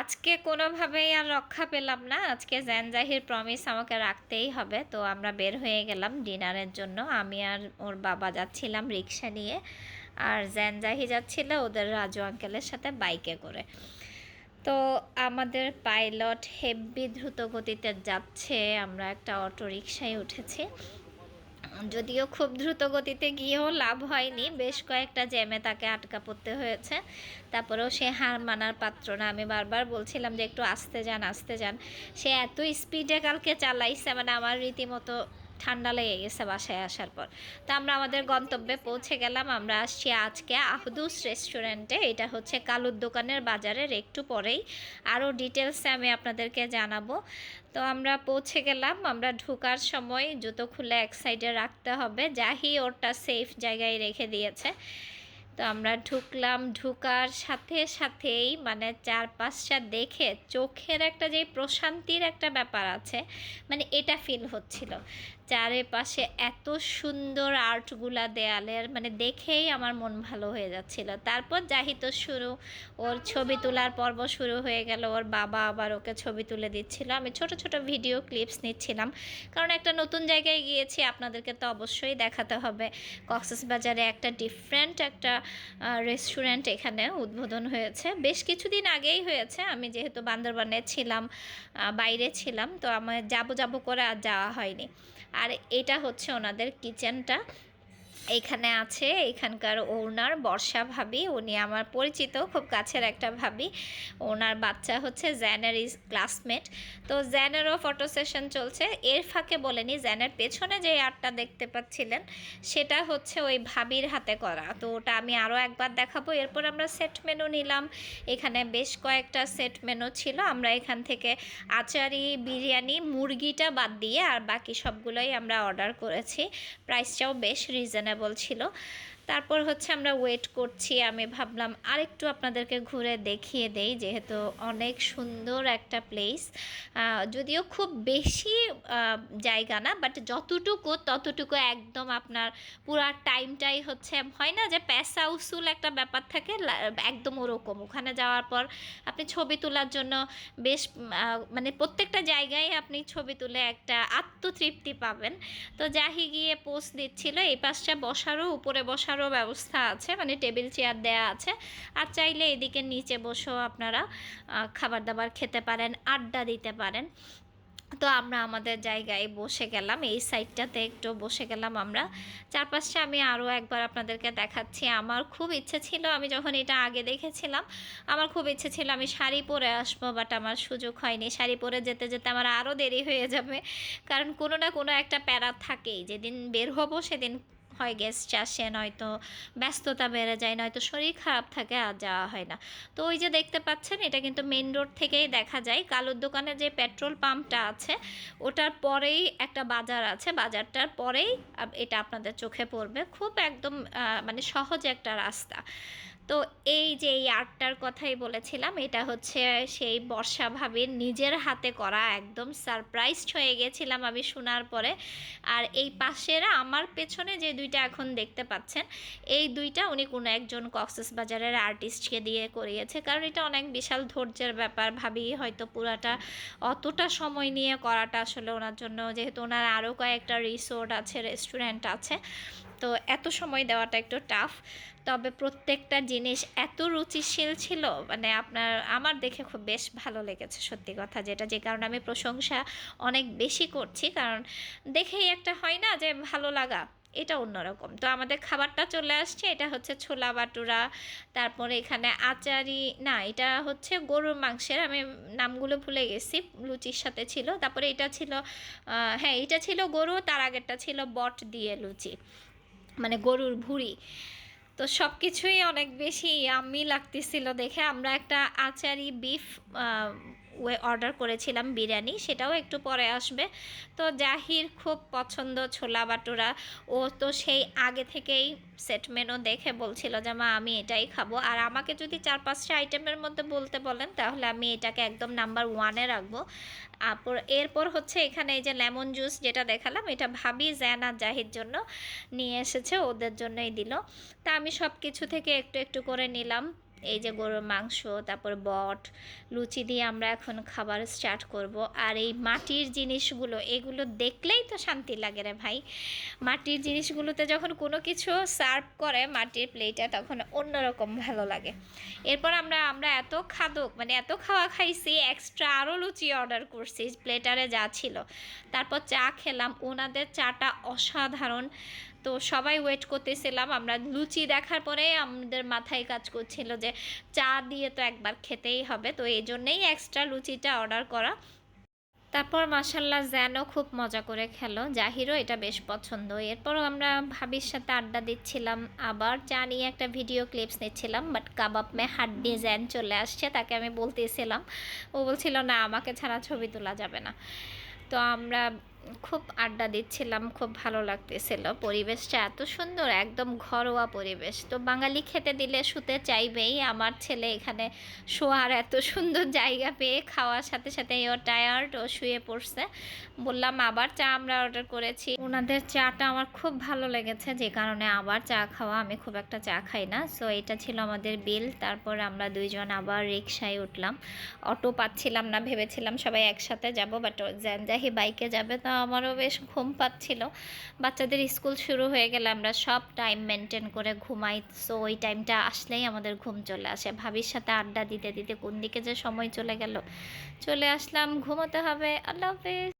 আজকে কোনোভাবেই আর রক্ষা পেলাম না। আজকে জ্যানজাহির প্রমিস আমাকে রাখতেই হবে। তো আমরা বের হয়ে গেলাম ডিনারের জন্য। আমি আর ওর বাবা যাচ্ছিলাম রিক্সা নিয়ে। আর জ্যানজাহি যাচ্ছিল ওদের রাজু আঙ্কেলের সাথে বাইকে করে। তো আমাদের পাইলট হেভি দ্রুত গতিতে যাচ্ছে। আমরা একটা অটো রিক্সায় উঠেছি। যদিও খুব দ্রুত গতিতে গিয়েও লাভ হয়নি, বেশ কয়েকটা জ্যামে তাকে আটকা পড়তে হয়েছে। তারপরেও সে হার মানার পাত্র না। আমি বারবার বলছিলাম যে একটু আসতে যান আসতে যান। সে এত স্পিডে কালকে চালাইছে মানে আমার রীতিমতো ঠান্ডা লেগে গেছে বাসায় আসার পর। তো আমরা আমাদের গন্তব্যে পৌঁছে গেলাম, আমরা আসছি আজকে আহদুস রেস্টুরেন্টে। এটা হচ্ছে কালুর দোকানের বাজারের একটু পরেই। আরও ডিটেলসে আমি আপনাদেরকে জানাব। তো আমরা পৌঁছে গেলাম, আমরা ঢুকার সময় জুতো খুলে এক সাইডে রাখতে হবে। যাহি ওরটা সেফ জায়গায় রেখে দিয়েছে। তো আমরা ঢুকলাম, ঢুকার সাথে সাথেই মানে চারপাশটা দেখে চোখের একটা যে প্রশান্তির একটা ব্যাপার আছে মানে এটা ফিল হচ্ছিল। চারিপাশে এত সুন্দর আর্টগুলা দেয়ালের মানে দেখেই আমার মন ভালো হয়ে যাচ্ছিল। তারপর জাহিত শুরু, ওর ছবি তোলার পর্ব শুরু হয়ে গেল, ওর বাবা আবার ওকে ছবি তুলে দিচ্ছিল। আমি ছোট ছোট ভিডিও ক্লিপস নিচ্ছিলাম, কারণ একটা নতুন জায়গায় গিয়েছি, আপনাদেরকে তো অবশ্যই দেখাতে হবে। কক্সেস বাজারে একটা ডিফারেন্ট একটা রেস্টুরেন্ট এখানে উদ্বোধন হয়েছে। বেশ কিছুদিন আগেই হয়েছে। আমি যেহেতু বান্দরবানে ছিলাম বাইরে ছিলাম, তো আমার যাব যাব করে আর যাওয়া হয়নি। আর এটা হচ্ছে ওনাদের কিচেনটা এখানে আছে এখানকার ওনার বর্ষা ভাবি। উনি আমার পরিচিত, খুব কাছের একটা ভাবি। ওনার বাচ্চা হচ্ছে জ্যানের ইজ ক্লাসমেট। তো জ্যানেরও ফটো সেশন চলছে। এর ফাঁকে বলেনি, জ্যানের পেছনে যে আর্টটা দেখতে পাচ্ছিলেন, সেটা হচ্ছে ওই ভাবির হাতে করা। তো ওটা আমি আরও একবার দেখাবো। এরপর আমরা সেট মেনু নিলাম। এখানে বেশ কয়েকটা সেট মেনু ছিল। আমরা এখান থেকে আচারি, বিরিয়ানি, মুরগিটা বাদ দিয়ে আর বাকি সবগুলোই আমরা অর্ডার করেছি। প্রাইসটাও বেশ রিজনেবল ছিল তারপর হচ্ছে আমরা ওয়েট করছি। আমি ভাবলাম আরেকটু আপনাদেরকে ঘুরে দেখিয়ে দেই, যেহেতু অনেক সুন্দর একটা প্লেস যদিও খুব বেশি জায়গা না বাট যতটুকু, ততটুকু একদম আপনার পুরা টাইমটাই হচ্ছে, হয় না যে প্যাসা উসুল একটা ব্যাপার থাকে একদম ওরকম। ওখানে যাওয়ার পর আপনি ছবি তোলার জন্য বেশ মানে প্রত্যেকটা জায়গায় আপনি ছবি তুলে একটা আত্মতৃপ্তি পাবেন। তো জাহি গিয়ে পোস্ট দিচ্ছিল, এই পাশটা বসারও, উপরে বসারও ব্যবস্থা আছে মানে টেবিল চেয়ার দেয়া আছে। আর চাইলে এদিকে নিচে বসেও আপনারা খাবার দাবার খেতে পারেন, আড্ডা দিতে পারেন। তো আমরা আমাদের জায়গায় বসে গেলাম, এই সাইডটাতে একটু বসে গেলাম আমরা। চারপাশে আমি আরও একবার আপনাদেরকে দেখাচ্ছি, আমার খুব ইচ্ছে ছিল, আমি যখন এটা আগে দেখেছিলাম, আমার খুব ইচ্ছে ছিল আমি শাড়ি পরে আসব বাট আমার সুযোগ হয়নি। শাড়ি পরে যেতে যেতে আমার আরও দেরি হয়ে যাবে, কারণ কোনো না কোনো একটা প্যারা থাকেই। যেদিন বের হব, সেদিন হয় গেস্ট আসে, নয়তো ব্যস্ততা বেড়ে যায়, নয়তো শরীর খারাপ থাকে, আর যাওয়া হয় না। তো ওই যে দেখতে পাচ্ছেন, এটা কিন্তু মেন রোড থেকেই দেখা যায়। কালোর দোকানে যে পেট্রোল পাম্পটা আছে, ওটার পরেই একটা বাজার আছে। বাজারটার পরেই এটা আপনাদের চোখে পড়বে। খুব একদম মানে সহজ একটা রাস্তা। তো এই যে এই আর্টটার কথাই বলেছিলাম, এটা হচ্ছে সেই বর্ষা ভাবির নিজের হাতে করা একদম সারপ্রাইজড হয়ে গেছিলাম আমি শোনার পরে। আর এই পাশের আমার পেছনে যে দুইটা এখন দেখতে পাচ্ছেন, এই দুইটা উনি কোনো একজন কক্সেস বাজারের আর্টিস্টকে দিয়ে করিয়েছে। কারণ এটা অনেক বিশাল ধৈর্যের ব্যাপার, ভাবি হয়তো পুরাটা অতটা সময় নিয়ে করাটা আসলে ওনার জন্য, যেহেতু ওনার আরও কয়েকটা রিসোর্ট আছে রেস্টুরেন্ট আছে। তো এত সময় দেওয়াটা একটু টাফ তবে প্রত্যেকটা জিনিস এত রুচিশীল ছিল মানে আপনার, আমার দেখে খুব বেশ ভালো লেগেছে সত্যি কথা যেটা, যে কারণে আমি প্রশংসা অনেক বেশি করছি, কারণ দেখেই একটা হয় না যে ভালো লাগা, এটা অন্যরকম। তো আমাদের খাবারটা চলে আসছে, এটা হচ্ছে ছোলা বাটুরা, তারপরে এখানে আচারি, না, এটা হচ্ছে গরুর মাংসের, আমি নামগুলো ভুলে গেছি, লুচির সাথে ছিল, তারপরে এটা ছিল হ্যাঁ এটা ছিল গরু, তার আগেরটা ছিল বট দিয়ে লুচি। মানে গরুর ভুঁড়ি। তো সব কিছুই অনেক বেশি আমি লাগতেছিল দেখে। আমরা একটা আচারি বিফ অর্ডার করেছিলাম বিরিয়ানি, সেটাও একটু পরে আসবে। তো জাহির খুব পছন্দ ছোলা বাটুরা। ও তো সেই আগে থেকেই সেট মেনু দেখে বলছিল যে, মা, আমি এটাই খাব। আর আমাকে যদি চার পাঁচটা আইটেমের মধ্যে বলতে বলেন, তাহলে আমি এটাকে একদম নাম্বার ওয়ানে রাখব। তারপর এরপর হচ্ছে এখানে এই যে লেমন জুস যেটা দেখালাম, এটা ভাবি, জ্যান আর জাহির জন্য নিয়ে এসেছে, ওদের জন্যই দিল। তা আমি সব কিছু থেকে একটু একটু করে নিলাম। এই যে গরুর মাংস, তারপর বট, লুচি দিয়ে আমরা এখন খাবার স্টার্ট করব। আর এই মাটির জিনিসগুলো, এগুলো দেখলেই তো শান্তি লাগে রে ভাই। মাটির জিনিসগুলোতে যখন কোনো কিছু সার্ভ করে মাটির প্লেটে তখন অন্যরকম ভালো লাগে। এরপর আমরা আমরা এত খাদক মানে এত খাওয়া খাইছি এক্সট্রা আরও লুচি অর্ডার করছি প্লেটারে যা ছিল। তারপর চা খেলাম ওনাদের চাটা অসাধারণ। তো সবাই ওয়েট করতেছিলাম, আমরা লুচি দেখার পরে আমাদের মাথায় কাজ করছিল যে চা দিয়ে তো একবার খেতেই হবে, তো এই জন্যেই এক্সট্রা লুচিটা অর্ডার করা। তারপর মাসাল্লাহ জ্যানও খুব মজা করে খেলো। জাহিরও এটা বেশ পছন্দ। এরপরও আমরা ভাবির সাথে আড্ডা দিচ্ছিলাম, আবার চা নিয়ে একটা ভিডিও ক্লিপস নিচ্ছিলাম বাট কাবাব মে হাড্ডি জ্যান চলে আসছে, তাকে আমি বলতেছিলাম। ও বলছিল, না, আমাকে ছাড়া ছবি তোলা যাবে না। তো আমরা খুব আড্ডা দিচ্ছিলাম, খুব ভালো লাগতেছিল। পরিবেশটা এত সুন্দর, একদম ঘরোয়া পরিবেশ। তো বাঙালি খেতে দিলে শুতে চাইবেই। আমার ছেলে এখানে শোয়ার এত সুন্দর জায়গা পেয়ে খাওয়ার সাথে সাথে ও টায়ার্ড ও শুয়ে পড়ছে। বললাম, আবার চা আমরা অর্ডার করেছি। ওনাদের চাটা আমার খুব ভালো লেগেছে, যে কারণে আবার চা খাওয়া, আমি খুব একটা চা খাই না। সো এটা ছিল আমাদের বিল তারপর আমরা দুইজন আবার রিক্সায় উঠলাম। অটো পাচ্ছিলাম না, ভেবেছিলাম সবাই একসাথে যাব বাট জ্যানজাহি বাইকে যাবে, তো আমারও বেশ ঘুম পাচ্ছিল। বাচ্চাদের স্কুল শুরু হয়ে গেলে আমরা সব টাইম মেনটেন করে ঘুমাই। সো ওই টাইমটা আসলেই আমাদের ঘুম চলে আসে। ভাবির সাথে আড্ডা দিতে দিতে কোন দিকে যে সময় চলে গেল, চলে আসলাম। ঘুমোতে হবে। আল্লাহ হাফেজ।